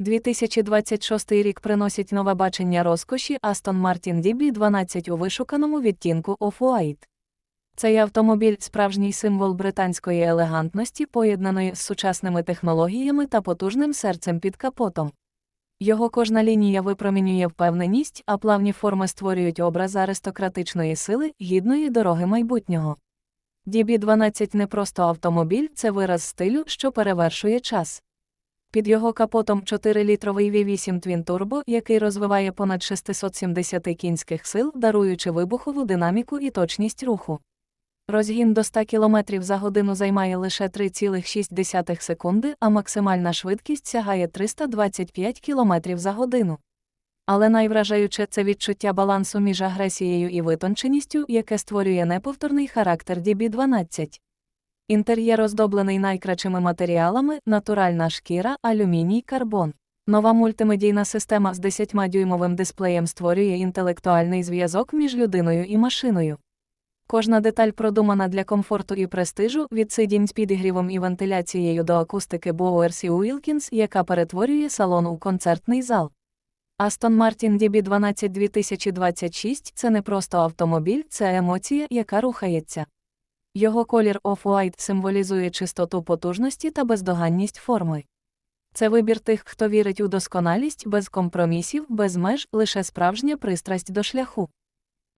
2026 рік приносить нове бачення розкоші Aston Martin DB12 у вишуканому відтінку Off-White. Цей автомобіль справжній символ британської елегантності, поєднаної з сучасними технологіями та потужним серцем під капотом. Його кожна лінія випромінює впевненість, а плавні форми створюють образ аристократичної сили, гідної дороги майбутнього. DB12 не просто автомобіль, це вираз стилю, що перевершує час. Під його капотом 4-літровий V8 Twin Turbo, який розвиває понад 670 кінських сил, даруючи вибухову динаміку і точність руху. Розгін до 100 км за годину займає лише 3,6 секунди, а максимальна швидкість сягає 325 км за годину. Але найвражаюче це відчуття балансу між агресією і витонченістю, яке створює неповторний характер DB12. Інтер'єр оздоблений найкращими матеріалами, натуральна шкіра, алюміній, карбон. Нова мультимедійна система з 10-дюймовим дисплеєм створює інтелектуальний зв'язок між людиною і машиною. Кожна деталь продумана для комфорту і престижу, від сидінь з підігрівом і вентиляцією до акустики Bowers і Wilkins, яка перетворює салон у концертний зал. Aston Martin DB12 2026 – це не просто автомобіль, це емоція, яка рухається. Його колір Off-White символізує чистоту потужності та бездоганність форми. Це вибір тих, хто вірить у досконалість без компромісів, без меж, лише справжня пристрасть до шляху.